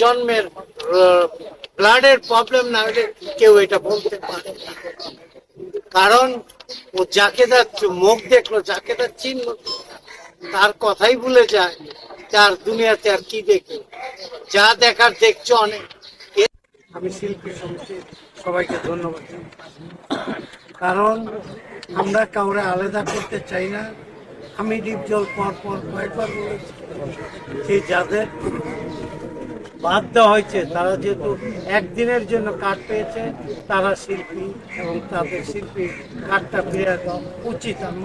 জন্মের ব্লাডের প্রবলেম না হলে কেউ এটা বলতে পারে কারণ ও যাকে মুখ দেখল, যাকে তার চিহ্ন তার কথাই ভুলে যায়, তার দুনিয়াতে আর কি দেখে যা দেখার দেখছ অনেক। আমি শিল্পী সমিতির সবাইকে ধন্যবাদ কারণ আমরা কাউরে আলাদা করতে চাই না। আমি ডিপজল পর পর কয়েকবার বলেছি, যে যাদের বাদ দেওয়া হয়েছে। তারা যেহেতু একদিনের জন্য কার্ড পেয়েছে, তারা শিল্পী এবং তাদের শিল্পী কার্ডটা ফিরে দেওয়া উচিত আমি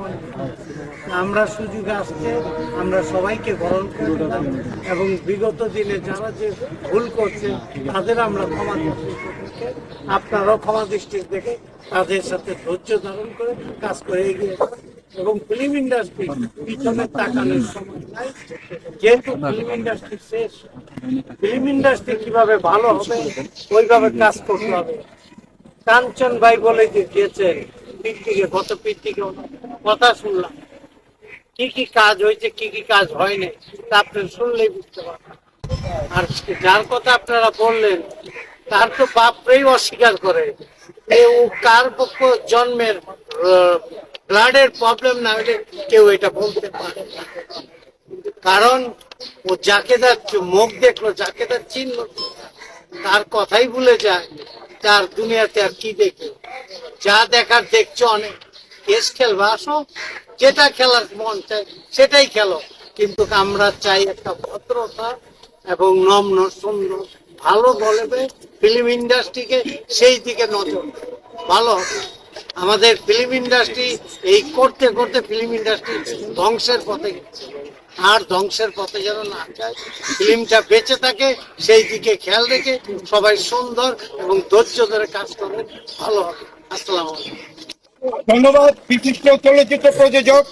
আমরা সুযোগ আসছে, আমরা সবাইকে গ্রহণ করলাম এবং বিগত দিনে যারা যে ভুল করছে, তাদের আমরা ক্ষমা দৃষ্টি আপনারাও ক্ষমা দৃষ্টি দেখে তাদের সাথে ধৈর্য ধারণ করে কাজ করে এগিয়ে এবং ফিল্ম ইন্ডাস্ট্রি পিছনে তাকানোর সময় নাই। যেহেতু ফিল্ম ইন্ডাস্ট্রি শেষ ফিল্ম ইন্ডাস্ট্রি কীভাবে ভালো হবে, ওইভাবে কাজ করতে হবে। কাঞ্চন ভাই বলে যে গিয়েছেন পিকনিকে গত পিকনিকে কথা শুনলাম। কি কি কাজ হয়েছে, কি কি কাজ হয়নি, তা আপনি শুনলেই বুঝতে পারবেন। আর যার কথা আপনারা বললেন, তার তো বাপরেই অস্বীকার করে। ও কার পক্ষ জন্মের ব্লাডের প্রবলেম না হলে কেউ এটা বলতে পারে কারণ ও যাকে তার মুখ দেখল, যাকে তার চিহ্ন তার কথাই ভুলে যায়, তার দুনিয়াতে আর কি দেখে যা দেখার দেখছ অনেক। কেস খেলবা, আসো। যেটা খেলার মন চাই সেটাই খেলো। কিন্তু আমরা চাই একটা ভদ্রতা এবং নম্র, সুন্দর, ভালো বলবে ফিল্ম ইন্ডাস্ট্রিকে সেই দিকে নজর। ভালো আমাদের ফিল্ম ইন্ডাস্ট্রি এই করতে করতে ফিল্ম ইন্ডাস্ট্রি ধ্বংসের পথে গেছে। আর ধ্বংসের পথে যেন না যায়। ফিল্মটা বেঁচে থাকে, সেই দিকে খেয়াল রেখে সবাই সুন্দর এবং ধৈর্য ধরে কাজ করবে ভালো হবে। আসসালাম ধন্যবাদ, বিশিষ্ট চলচ্চিত্র প্রযোজক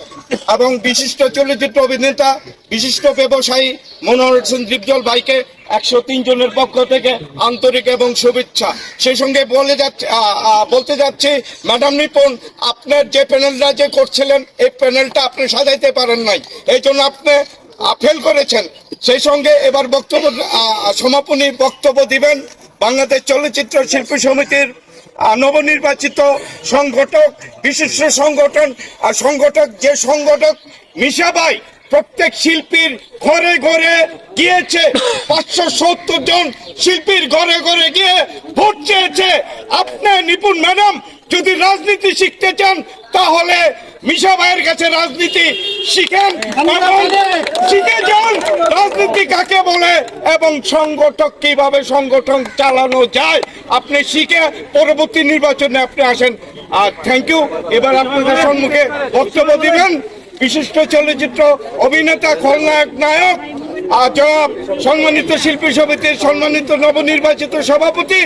এবং বিশিষ্ট চলচ্চিত্র অভিনেতা, বিশিষ্ট ব্যবসায়ী মনোহর হোসেন দীপজল ভাইকে একশো তিন জনের পক্ষ থেকে আন্তরিক এবং শুভেচ্ছা। সেই সঙ্গে বলে যাচ্ছে বলতে যাচ্ছি, ম্যাডাম নিপুণ, আপনার যে প্যানেলটা যে করছিলেন, এই প্যানেলটা আপনি সাজাইতে পারেন নাই। এই জন্য আপনি ফেল করেছেন। সেই সঙ্গে এবার বক্তব্য সমাপনী বক্তব্য দিবেন বাংলাদেশ চলচ্চিত্র শিল্পী সমিতির নবনির্বাচিত সংগঠক, বিশিষ্ট সংগঠন, আর সংগঠক যে সংগঠক মিশাবাই প্রত্যেক শিল্পীর ঘরে ঘরে গিয়েছে পাঁচশো সত্তর জন শিল্পীর ঘরে ঘরে গিয়ে ভোট চেয়েছে। আপনার নিপুণ ম্যাডাম যদি রাজনীতি শিখতে চান তাহলে মিশা ভাইয়ের কাছে রাজনীতি শিখেন। শিখে যান। রাজনীতি কাকে বলে? এবং সংগঠক কীভাবে সংগঠন চালানো যায়? আপনি শিখে পরবর্তী নির্বাচনে আপনি আসেন। আর থ্যাংক ইউ এবার আপনাদের সম্মুখে বক্তব্য দিবেন। বিশিষ্ট চলচ্চিত্র অভিনেতা খলনায়ক নায়ক জনাব সম্মানিত শিল্পী সমিতির সম্মানিত নবনির্বাচিত সভাপতি